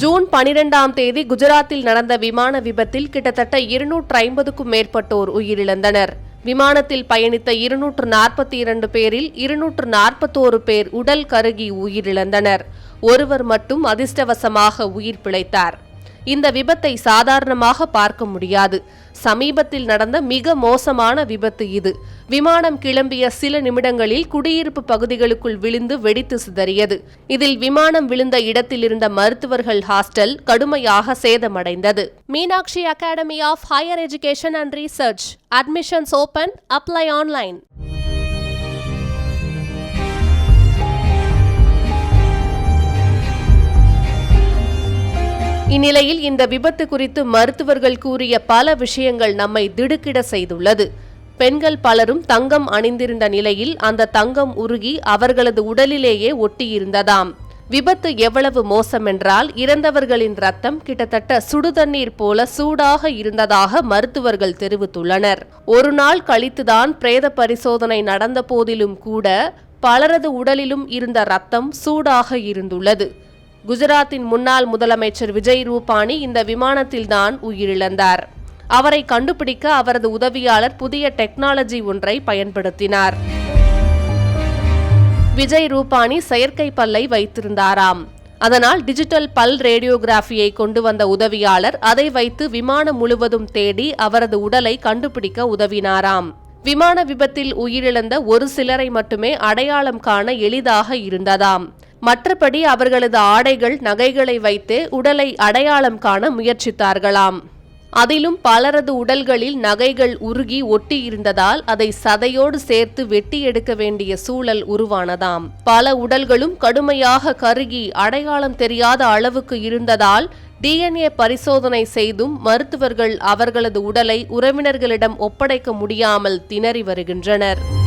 June பனிரெண்டாம் தேதி குஜராத்தில் நடந்த விமான விபத்தில் கிட்டத்தட்ட இருநூற்று ஐம்பதுக்கும் மேற்பட்டோர் உயிரிழந்தனர். விமானத்தில் பயணித்த இருநூற்று நாற்பத்தி இரண்டு பேரில் இருநூற்று நாற்பத்தோரு பேர் உடல் கருகி உயிரிழந்தனர். ஒருவர் மட்டும் அதிர்ஷ்டவசமாக உயிர் பிழைத்தார். இந்த விபத்தை சாதாரணமாக பார்க்க முடியாது. சமீபத்தில் நடந்த மிக மோசமான விபத்து இது. விமானம் கிளம்பிய சில நிமிடங்களில் குடியிருப்பு பகுதிகளுக்குள் விழுந்து வெடித்து சிதறியது. இதில் விமானம் விழுந்த இடத்தில் இருந்த மருத்துவர்கள் ஹாஸ்டல் கடுமையாக சேதமடைந்தது. Meenakshi academy of higher education and research. Admissions open. Apply online. இந்நிலையில் இந்த விபத்து குறித்து மருத்துவர்கள் கூறிய பல விஷயங்கள் நம்மை திடுக்கிட செய்துள்ளது. பெண்கள் பலரும் தங்கம் அணிந்திருந்த நிலையில் அந்த தங்கம் உருகி அவர்களது உடலிலேயே ஒட்டியிருந்ததாம். விபத்து எவ்வளவு மோசமென்றால் இறந்தவர்களின் ரத்தம் கிட்டத்தட்ட சுடுதண்ணீர் போல சூடாக இருந்ததாக மருத்துவர்கள் தெரிவித்துள்ளனர். ஒரு நாள் கழித்துதான் பிரேத பரிசோதனை நடந்த போதிலும் கூட பலரது உடலிலும் இருந்த ரத்தம் சூடாக இருந்துள்ளது. குஜராத்தின் முன்னாள் முதலமைச்சர் விஜய் ரூபானி இந்த விமானத்தில்தான் உயிரிழந்தார். அவரை கண்டுபிடிக்க அவரது உதவியாளர் புதிய டெக்னாலஜி ஒன்றை பயன்படுத்தினார். விஜய் ரூபானி செயற்கை பல்லை வைத்திருந்தாராம். அதனால் டிஜிட்டல் பல் ரேடியோகிராஃபியை கொண்டு வந்த உதவியாளர் அதை வைத்து விமானம் முழுவதும் தேடி அவரது உடலை கண்டுபிடிக்க உதவினாராம். விமான விபத்தில் உயிரிழந்த ஒரு சிலரை மட்டுமே அடையாளம் காண எளிதாக இருந்ததாம். மற்றபடி அவர்களது ஆடைகள் நகைகளை வைத்து உடலை அடையாளம் காண முயற்சித்தார்களாம். அதிலும் பலரது உடல்களில் நகைகள் உருகி ஒட்டி இருந்ததால் அதை சதையோடு சேர்த்து வெட்டி எடுக்க வேண்டிய சூழல் உருவானதாம். பல உடல்களும் கடுமையாக கருகி அடையாளம் தெரியாத அளவுக்கு இருந்ததால் டிஎன்ஏ பரிசோதனை செய்தும் மருத்துவர்கள் அவர்களது உடலை உறவினர்களிடம் ஒப்படைக்க முடியாமல் திணறி வருகின்றனர்.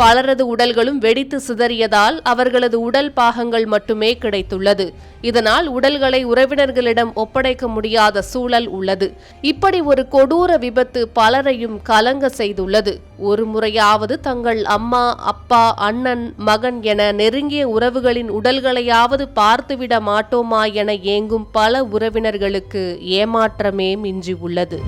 பலரது உடல்களும் வெடித்து சிதறியதால் அவர்களது உடல் பாகங்கள் மட்டுமே கிடைத்துள்ளது. இதனால் உடல்களை உறவினர்களிடம் ஒப்படைக்க முடியாத சூழல் உள்ளது. இப்படி ஒரு கொடூர விபத்து பலரையும் கலங்க செய்துள்ளது. ஒரு முறையாவது தங்கள் அம்மா அப்பா அண்ணன் மகன் என நெருங்கிய உறவுகளின் உடல்களையாவது பார்த்துவிட மாட்டோமா என ஏங்கும் பல உறவினர்களுக்கு ஏமாற்றமே மிஞ்சி உள்ளது